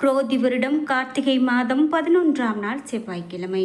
குரோதி வருடம் கார்த்திகை மாதம் பதினொன்றாம் நாள் செவ்வாய்க்கிழமை.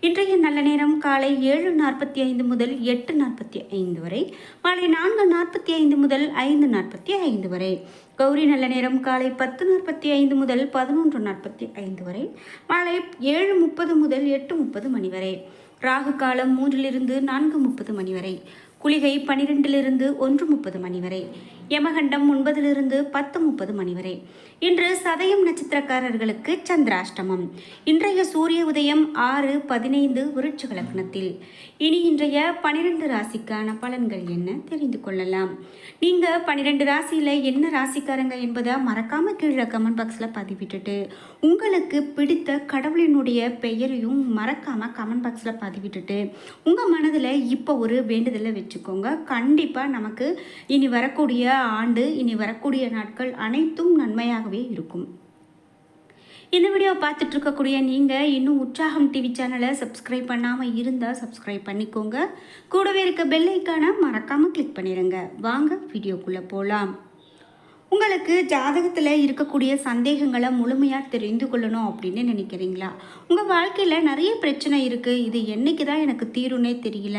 இன்றைய நல்ல நேரம் காலை ஏழு நாற்பத்தி ஐந்து முதல் எட்டு நாற்பத்தி ஐந்து வரை மாலை நான்கு நாற்பத்தி ஐந்து முதல் ஐந்து நாற்பத்தி ஐந்து வரை. கௌரி நல்ல நேரம் காலை பத்து நாற்பத்தி ஐந்து முதல் பதினொன்று நாற்பத்தி ஐந்து வரை மாலை ஏழு முப்பது முதல் எட்டு முப்பது மணி வரை. ராகு காலம் மூன்றிலிருந்து நான்கு முப்பது மணி வரை. குளிகை பனிரெண்டிலிருந்து ஒன்று முப்பது மணி வரை. யமகண்டம் ஒன்பதிலிருந்து பத்து முப்பது மணி வரை. இன்று சதயம் நட்சத்திரக்காரர்களுக்கு சந்திராஷ்டமம். இன்றைய சூரிய உதயம் ஆறு பதினைந்து விருட்ச லக்னத்தில் இனி இன்றைய பனிரெண்டு ராசிக்கான பலன்கள் என்ன தெரிந்து கொள்ளலாம். நீங்க பன்னிரெண்டு ராசியில என்ன ராசிக்காரங்க என்பதை மறக்காம கீழே கமெண்ட் பாக்ஸ்ல பதிவிட்டுட்டு உங்களுக்கு பிடித்த கடவுளினுடைய பெயரையும் மறக்காம கமெண்ட் பாக்ஸ்ல பதிவிட்டுட்டு உங்க மனதில் இப்போ ஒரு வேண்டுதலை வச்சுக்கோங்க. கண்டிப்பா நமக்கு இனி வரக்கூடிய ஆண்டு இனி வரக்கூடிய நாட்கள் அனைத்தும் நன்மையாகவே இருக்கும். இந்த வீடியோ பார்த்துட்டு இருக்கக்கூடிய நீங்கள் இன்னும் உற்சாகம் டிவி சேனலை சப்ஸ்கிரைப் பண்ணாமல் இருந்தால் சப்ஸ்கிரைப் பண்ணிக்கோங்க. கூடவே இருக்க பெல் ஐக்கானை மறக்காமல் கிளிக் பண்ணிடுங்க வாங்க வீடியோக்குள்ளே போகலாம் உங்களுக்கு ஜாதகத்தில் இருக்கக்கூடிய சந்தேகங்களை முழுமையாக தெரிந்து கொள்ளணும் அப்படின்னு நினைக்கிறீங்களா? உங்கள் வாழ்க்கையில் நிறைய பிரச்சனை இருக்குது இது என்னைக்கு தான் எனக்கு தீரும்னே தெரியல.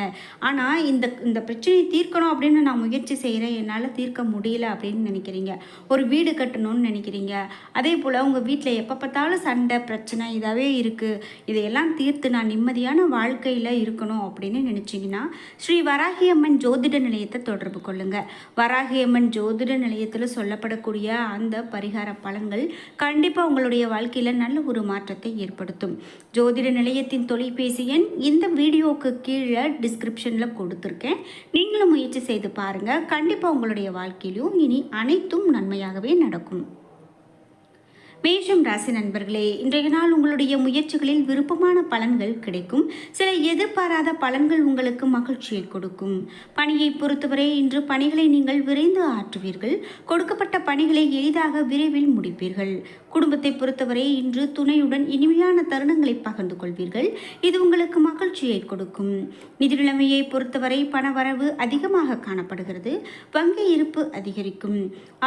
ஆனால் இந்த இந்த பிரச்சனையை தீர்க்கணும் அப்படின்னு நான் முயற்சி செய்கிறேன் என்னால் தீர்க்க முடியல அப்படின்னு நினைக்கிறீங்க. ஒரு வீடு கட்டணும்னு நினைக்கிறீங்க. அதே போல் உங்கள் வீட்டில் எப்போ பார்த்தாலும் சண்டை பிரச்சனை இதாகவே இருக்குது இதையெல்லாம் தீர்த்து நான் நிம்மதியான வாழ்க்கையில் இருக்கணும் அப்படின்னு நினச்சிங்கன்னா ஸ்ரீ வராகியம்மன் ஜோதிட நிலையத்தை தொடர்பு கொள்ளுங்கள் வராகியம்மன் ஜோதிட நிலையத்தில் சொல்ல தரப்படக்கூடிய அந்த பரிகார பலன்கள் கண்டிப்பாக உங்களுடைய வாழ்க்கையில் நல்ல ஒரு மாற்றத்தை ஏற்படுத்தும். ஜோதிட நிலையத்தின் தொலைபேசி எண் இந்த வீடியோவுக்கு கீழே டிஸ்கிரிப்ஷனில் கொடுத்துருக்கேன். நீங்களும் முயற்சி செய்து பாருங்கள் கண்டிப்பாக உங்களுடைய வாழ்க்கையிலும் இனி அனைத்தும் நன்மையாகவே நடக்கும். மேஷம் ராசி நண்பர்களே இன்றைய நாள் உங்களுடைய முயற்சிகளில் விருப்பமான பலன்கள் கிடைக்கும். சில எதிர்பாராத பலன்கள் உங்களுக்கு மகிழ்ச்சியை கொடுக்கும். பணியை பொறுத்தவரை இன்று பணிகளை நீங்கள் விரைந்து ஆற்றுவீர்கள். கொடுக்கப்பட்ட பணிகளை எளிதாக விரைவில் முடிப்பீர்கள். குடும்பத்தை பொறுத்தவரை இன்று துணையுடன் இனிமையான தருணங்களை பகிர்ந்து கொள்வீர்கள். இது உங்களுக்கு மகிழ்ச்சியை கொடுக்கும். நிதி நிலைமையை பொறுத்தவரை பணவரவு அதிகமாக காணப்படுகிறது. வங்கி இருப்பு அதிகரிக்கும்.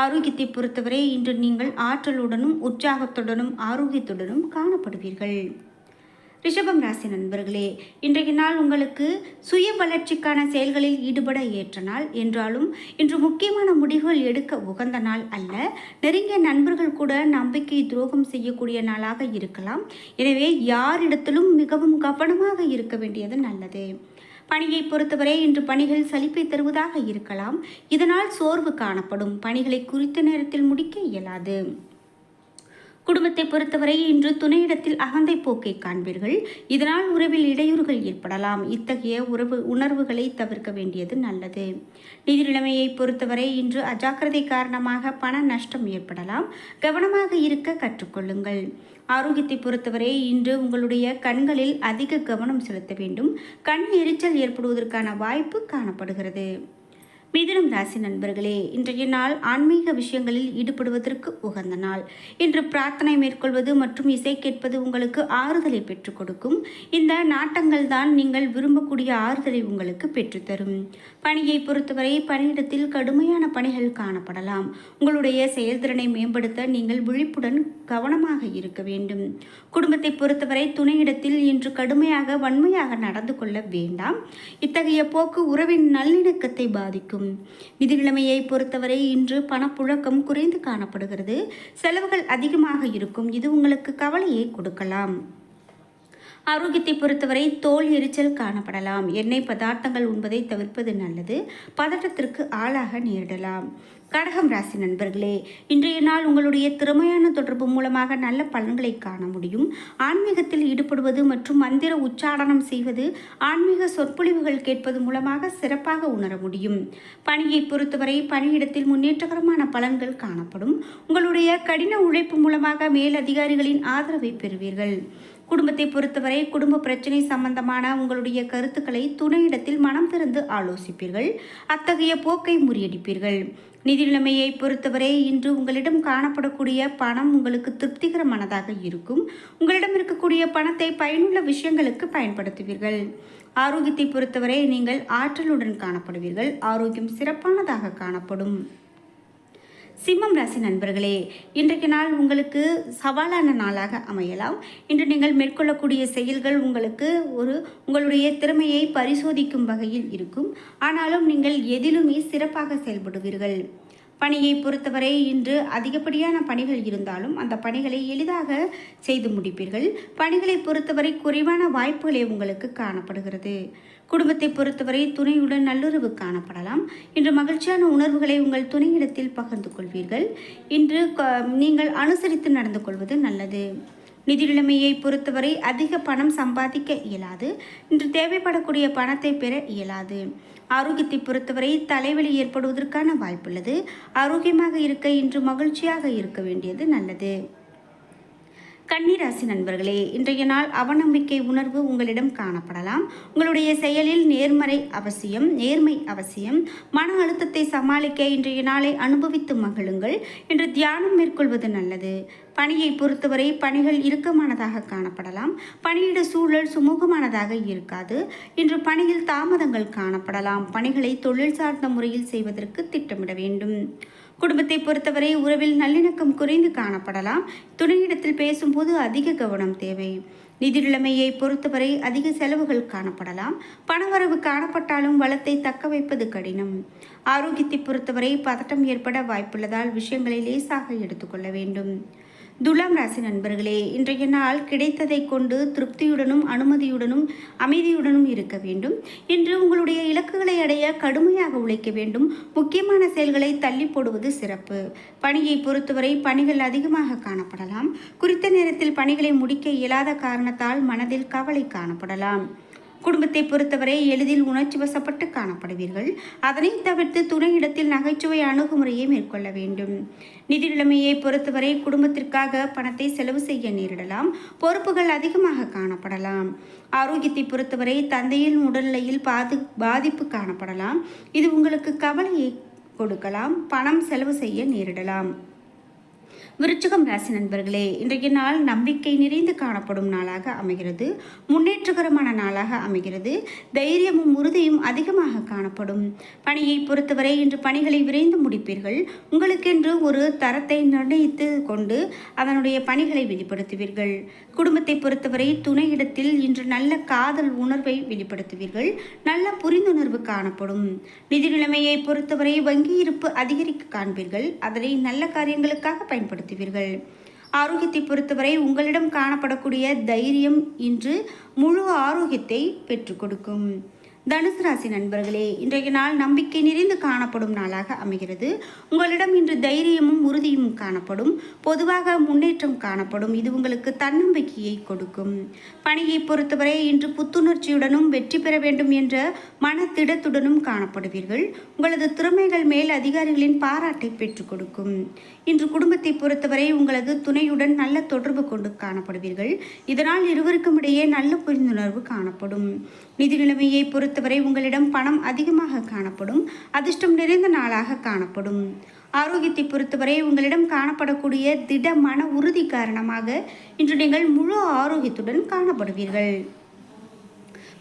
ஆரோக்கியத்தை பொறுத்தவரை இன்று நீங்கள் ஆற்றலுடனும் உற்சாகத்துடனும் ஆரோக்கியத்துடனும் காணப்படுவீர்கள். ரிஷபம் ராசி நண்பர்களே இன்றைய நாள் உங்களுக்கு சுய வளர்ச்சிக்கான செயல்களில் ஈடுபட ஏற்ற நாள் என்றாலும் இன்று முக்கியமான முடிவுகள் எடுக்க உகந்த நாள் அல்ல. நெருங்கிய நண்பர்கள் கூட நம்பிக்கை துரோகம் செய்யக்கூடிய நாளாக இருக்கலாம். எனவே யாரிடத்திலும் மிகவும் கவனமாக இருக்க வேண்டியது நல்லது. பணியை பொறுத்தவரை இன்று பணிகள் சலிப்பை தருவதாக இருக்கலாம். இதனால் சோர்வு காணப்படும். பணிகளை குறித்த நேரத்தில் முடிக்க இயலாது. குடும்பத்தை பொறுத்தவரை இன்று துணையிடத்தில் அகந்தை போக்கை காண்பீர்கள். இதனால் உறவில் இடையூறுகள் ஏற்படலாம். இத்தகைய உறவு உணர்வுகளை தவிர்க்க வேண்டியது நல்லது. நிதி நிலைமையை பொறுத்தவரை இன்று அஜாக்கிரதை காரணமாக பண நஷ்டம் ஏற்படலாம். கவனமாக இருக்க கற்றுக்கொள்ளுங்கள். ஆரோக்கியத்தை பொறுத்தவரை இன்று உங்களுடைய கண்களில் அதிக கவனம் செலுத்த வேண்டும். கண் எரிச்சல் ஏற்படுவதற்கான வாய்ப்பு காணப்படுகிறது. மிதுனம் ராசி நண்பர்களே இன்றைய நாள் ஆன்மீக விஷயங்களில் ஈடுபடுவதற்கு உகந்த நாள். இன்று பிரார்த்தனை மேற்கொள்வது மற்றும் இசை கேட்பது உங்களுக்கு ஆறுதலை பெற்றுக் கொடுக்கும். இந்த நாட்டங்கள் தான் நீங்கள் விரும்பக்கூடிய ஆறுதலை உங்களுக்கு பெற்றுத்தரும் பணியை பொறுத்தவரை பணியிடத்தில் கடுமையான பணிகள் காணப்படலாம். உங்களுடைய செயல்திறனை மேம்படுத்த நீங்கள் விழிப்புடன் கவனமாக இருக்க வேண்டும். குடும்பத்தை பொறுத்தவரை துணையிடத்தில் இன்று கடுமையாக வன்மையாக நடந்து கொள்ள வேண்டாம். இத்தகைய போக்கு உறவின் நல்லிணக்கத்தை பாதிக்கும். நிதி நிலைமையை பொறுத்தவரை இன்று பணப்புழக்கம் குறைந்து காணப்படுகிறது. செலவுகள் அதிகமாக இருக்கும். இது உங்களுக்கு கவலையை கொடுக்கலாம். ஆரோக்கியத்தை பொறுத்தவரை தோல் எரிச்சல் காணப்படலாம். எண்ணெய் பதார்த்தங்கள் உண்பதை தவிர்ப்பது நல்லது. பதட்டத்திற்கு ஆளாக நேரிடலாம். கடகம் ராசி நண்பர்களே இன்றைய நாள் உங்களுடைய திறமையான தொடர்பு மூலமாக நல்ல பலன்களை காண முடியும். ஆன்மீகத்தில் ஈடுபடுவது மற்றும் மந்திர உச்சாடனம் செய்வது ஆன்மீக சொற்பொழிவுகள் கேட்பது மூலமாக சிறப்பாக உணர முடியும். பணியை பொறுத்தவரை பணியிடத்தில் முன்னேற்றகரமான பலன்கள் காணப்படும். உங்களுடைய கடின உழைப்பு மூலமாக மேலதிகாரிகளின் ஆதரவை பெறுவீர்கள். குடும்பத்தை பொறுத்தவரை குடும்ப பிரச்சனை சம்பந்தமான உங்களுடைய கருத்துக்களை துணையிடத்தில் மனம் திறந்து ஆலோசிப்பீர்கள். அத்தகைய போக்கை முறியடிப்பீர்கள். நிதி நிலைமையை பொறுத்தவரை இன்று உங்களிடம் காணப்படக்கூடிய பணம் உங்களுக்கு திருப்திகரமானதாக இருக்கும். உங்களிடம் இருக்கக்கூடிய பணத்தை பயனுள்ள விஷயங்களுக்கு பயன்படுத்துவீர்கள். ஆரோக்கியத்தை பொறுத்தவரை நீங்கள் ஆற்றலுடன் காணப்படுவீர்கள். ஆரோக்கியம் சிறப்பானதாக காணப்படும். சிம்மம் ராசி நண்பர்களே இன்றைக்கு நாள் உங்களுக்கு சவாலான நாளாக அமையலாம். இன்று நீங்கள் மேற்கொள்ளக்கூடிய செயல்கள் உங்களுக்கு ஒரு உங்களுடைய திறமையை பரிசோதிக்கும் வகையில் இருக்கும். ஆனாலும் நீங்கள் எதிலுமே சிறப்பாக செயல்படுவீர்கள். பணியை பொறுத்தவரை இன்று அதிகப்படியான பணிகள் இருந்தாலும் அந்த பணிகளை எளிதாக செய்து முடிப்பீர்கள். பணிகளை பொறுத்தவரை குறைவான வாய்ப்புகளே உங்களுக்கு காணப்படுகிறது. குடும்பத்தை பொறுத்தவரை துணையுடன் நல்லுறவு காணப்படலாம். இன்று மகிழ்ச்சியான உணர்வுகளை உங்கள் துணையிடத்தில் பகிர்ந்து கொள்வீர்கள். இன்று க- நீங்கள் அனுசரித்து நடந்து கொள்வது நல்லது. நிதி நிலைமையை பொறுத்தவரை அதிக பணம் சம்பாதிக்க இயலாது. இன்று தேவைப்படக்கூடிய பணத்தை பெற இயலாது. ஆரோக்கியத்தை பொறுத்தவரை தலைவலி ஏற்படுவதற்கான வாய்ப்புள்ளது. ஆரோக்கியமாக இருக்க இன்று மகிழ்ச்சியாக இருக்க வேண்டியது நல்லது. கன்னிராசி நண்பர்களே இன்றைய நாள் அவநம்பிக்கை உணர்வு உங்களிடம் காணப்படலாம். உங்களுடைய செயலில் நேர்மறை அவசியம் நேர்மை அவசியம். மன அழுத்தத்தை சமாளிக்க இன்றைய நாளை அனுபவித்து மகிழுங்கள். இன்று தியானம் மேற்கொள்வது நல்லது. பணியை பொறுத்தவரை பணிகள் இறுக்கமானதாக காணப்படலாம். பணியிட சூழல் சுமூகமானதாக இருக்காது. இன்று பணியில் தாமதங்கள் காணப்படலாம். பணிகளை தொழில் சார்ந்த முறையில் செய்வதற்கு திட்டமிட வேண்டும். குடும்பத்தை பொறுத்தவரை உறவில் நல்லிணக்கம் குறைந்து காணப்படலாம். துணையிடத்தில் பேசும்போது அதிக கவனம் தேவை. நிதி நிலைமையை பொறுத்தவரை அதிக செலவுகள் காணப்படலாம். பணவரவு காணப்பட்டாலும் வளத்தை தக்க வைப்பது கடினம். ஆரோக்கியத்தை பொறுத்தவரை பதட்டம் ஏற்பட வாய்ப்புள்ளதால் விஷயங்களை லேசாக எடுத்துக்கொள்ள வேண்டும். துலாம் ராசி நண்பர்களே இன்றைய நாள் கிடைத்ததை கொண்டு திருப்தியுடனும் அனுமதியுடனும் அமைதியுடனும் இருக்க வேண்டும். இன்று உங்களுடைய இலக்குகளை அடைய கடுமையாக உழைக்க வேண்டும். முக்கியமான செயல்களை தள்ளி போடுவது சிறப்பு. பணியை பொறுத்தவரை பணிகள் அதிகமாக காணப்படலாம். குறித்த நேரத்தில் பணிகளை முடிக்க இயலாத காரணத்தால் மனதில் கவலை காணப்படலாம். குடும்பத்தை பொறுத்தவரை எளிதில் உணர்ச்சி வசப்பட்டு காணப்படுவீர்கள். அதனை தவிர்த்து துணையிடத்தில் நகைச்சுவை அணுகுமுறையை மேற்கொள்ள வேண்டும். நிதி நிலைமையை பொறுத்தவரை குடும்பத்திற்காக பணத்தை செலவு செய்ய நேரிடலாம். பொறுப்புகள் அதிகமாக காணப்படலாம். ஆரோக்கியத்தை பொறுத்தவரை தந்தையின் உடல்நிலையில் பாது பாதிப்பு காணப்படலாம். இது உங்களுக்கு கவலையை கொடுக்கலாம். பணம் செலவு செய்ய நேரிடலாம். விருச்சகம் ராசி நண்பர்களே இன்றைய நாள் நம்பிக்கை நிறைந்து காணப்படும் நாளாக அமைகிறது. முன்னேற்றகரமான நாளாக அமைகிறது. தைரியமும் உறுதியும் அதிகமாக காணப்படும். பணியை பொறுத்தவரை இன்று பணிகளை விரைந்து முடிப்பீர்கள். உங்களுக்கென்று ஒரு தரத்தை நிர்ணயித்து கொண்டு அதனுடைய பணிகளை வெளிப்படுத்துவீர்கள். குடும்பத்தை பொறுத்தவரை துணையிடத்தில் இன்று நல்ல காதல் உணர்வை வெளிப்படுத்துவீர்கள். நல்ல புரிந்துணர்வு காணப்படும். நிதி நிலைமையை பொறுத்தவரை வங்கி இருப்பு அதிகரிக்க காண்பீர்கள். அதனை நல்ல காரியங்களுக்காக பயன்படுத்துவீர்கள். ஆரோக்கியத்தை பொறுத்தவரை உங்களிடம் காணப்படக்கூடிய தைரியம் இன்று முழு ஆரோக்கியத்தை பெற்றுக் கொடுக்கும். தனுசு ராசி நண்பர்களே இன்றைய நாள் நம்பிக்கை நிறைந்து காணப்படும் நாளாக அமைகிறது. உங்களிடம் இன்று தைரியமும் உறுதியும் காணப்படும். பொதுவாக முன்னேற்றம் காணப்படும். இது உங்களுக்கு தன்னம்பிக்கையை கொடுக்கும். பணியை பொறுத்தவரை இன்று புத்துணர்ச்சியுடனும் வெற்றி பெற வேண்டும் என்ற மனத்திடத்துடனும் காணப்படுவீர்கள். உங்களது திறமைகள் மேல் அதிகாரிகளின் பாராட்டை பெற்றுக் கொடுக்கும். இன்று குடும்பத்தை பொறுத்தவரை உங்களது துணையுடன் நல்ல தொடர்பு கொண்டு காணப்படுவீர்கள். இதனால் இருவருக்கும் இடையே நல்ல புரிந்துணர்வு காணப்படும். நிதி நிலைமையை பொறுத்தவரை உங்களிடம் பணம் அதிகமாக காணப்படும் அதிர்ஷ்டம் நிறைந்த நாளாக காணப்படும். ஆரோக்கியத்தை பொறுத்தவரை உங்களிடம் காணப்படக்கூடிய திட மன உறுதி காரணமாக இன்று நீங்கள் முழு ஆரோக்கியத்துடன் காணப்படுவீர்கள்.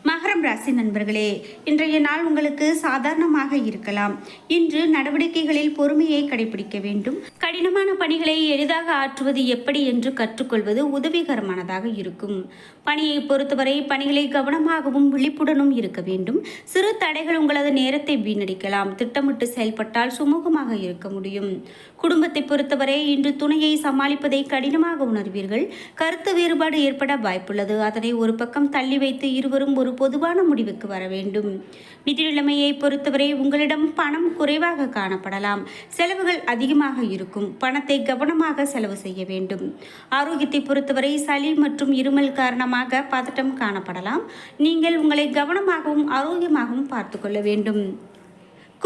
மகரம் ராசி நண்பர்களே இன்றைய நாள் உங்களுக்கு சாதாரணமாக இருக்கலாம். இன்று நடவடிக்கைகளில் பொறுமையை கடைபிடிக்க வேண்டும். கடினமான பணிகளை எளிதாக ஆற்றுவது எப்படி என்று கற்றுக்கொள்வது உதவிகரமானதாக இருக்கும். பணியை பொறுத்தவரை பணிகளை கவனமாகவும் விழிப்புடனும் இருக்க வேண்டும். சிறு தடைகள் உங்களது நேரத்தை வீணடிக்கலாம். திட்டமிட்டு செயல்பட்டால் சுமூகமாக இருக்க முடியும். குடும்பத்தை பொறுத்தவரை இன்று துணையை சமாளிப்பதை கடினமாக உணர்வீர்கள். கருத்து வேறுபாடு ஏற்பட வாய்ப்புள்ளது. அதனை ஒரு பக்கம் தள்ளி வைத்து இருவரும் ஒரு பொதுவான முடிவுக்கு வர வேண்டும். நிதி நிலைமையை பொறுத்தவரை உங்களிடம் பணம் குறைவாக காணப்படலாம். செலவுகள் அதிகமாக இருக்கும். பணத்தை கவனமாக செலவு செய்ய வேண்டும். ஆரோக்கியத்தை பொறுத்தவரை சளி மற்றும் இருமல் காரணமாக பதட்டம் காணப்படலாம். நீங்கள் உங்களை கவனமாகவும் ஆரோக்கியமாகவும் பார்த்துக்கொள்ள வேண்டும்.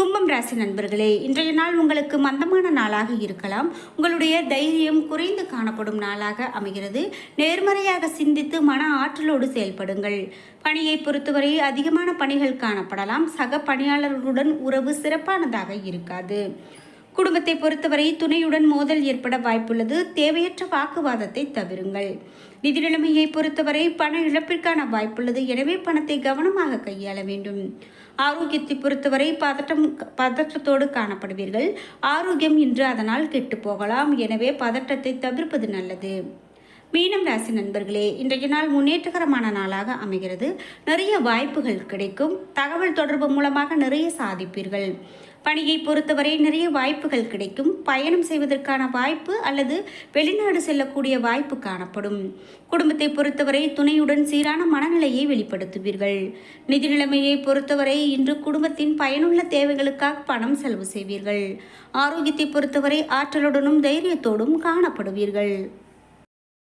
கும்பம் ராசி நண்பர்களே இன்றைய நாள் உங்களுக்கு மந்தமான நாளாக இருக்கலாம். உங்களுடைய தைரியம் குறைந்து காணப்படும் நாளாக அமைகிறது. நேர்மறையாக சிந்தித்து மன ஆற்றலோடு செயல்படுங்கள். பணியை பொறுத்தவரை அதிகமான பணிகள் காணப்படலாம். சக பணியாளர்களுடன் உறவு சிறப்பானதாக இருக்காது. குடும்பத்தை பொறுத்தவரை துணையுடன் மோதல் ஏற்பட வாய்ப்புள்ளது. தேவையற்ற வாக்குவாதத்தை தவிருங்கள். நிதி நிலைமையை பொறுத்தவரை பண இழப்பிற்கான வாய்ப்புள்ளது. எனவே பணத்தை கவனமாக கையாள வேண்டும். ஆரோக்கியத்தை பொறுத்தவரை பதட்டம் பதற்றத்தோடு காணப்படுவீர்கள். ஆரோக்கியம் இன்று அதனால் கெட்டு போகலாம். எனவே பதட்டத்தை தவிர்ப்பது நல்லது. மீனம் ராசி நண்பர்களே இன்றைய நாள் முன்னேற்றகரமான நாளாக அமைகிறது. நிறைய வாய்ப்புகள் கிடைக்கும். தகவல் தொடர்பு மூலமாக நிறைய சாதிப்பீர்கள். பணியை பொறுத்தவரை நிறைய வாய்ப்புகள் கிடைக்கும். பயணம் செய்வதற்கான வாய்ப்பு அல்லது வெளிநாடு செல்லக்கூடிய வாய்ப்பு காணப்படும். குடும்பத்தை பொறுத்தவரை துணையுடன் சீரான மனநிலையை வெளிப்படுத்துவீர்கள். நிதி நிலைமையை பொறுத்தவரை இன்று குடும்பத்தின் பயனுள்ள தேவைகளுக்காக பணம் செலவு செய்வீர்கள். ஆரோக்கியத்தை பொறுத்தவரை ஆற்றலுடனும் தைரியத்தோடும் காணப்படுவீர்கள்.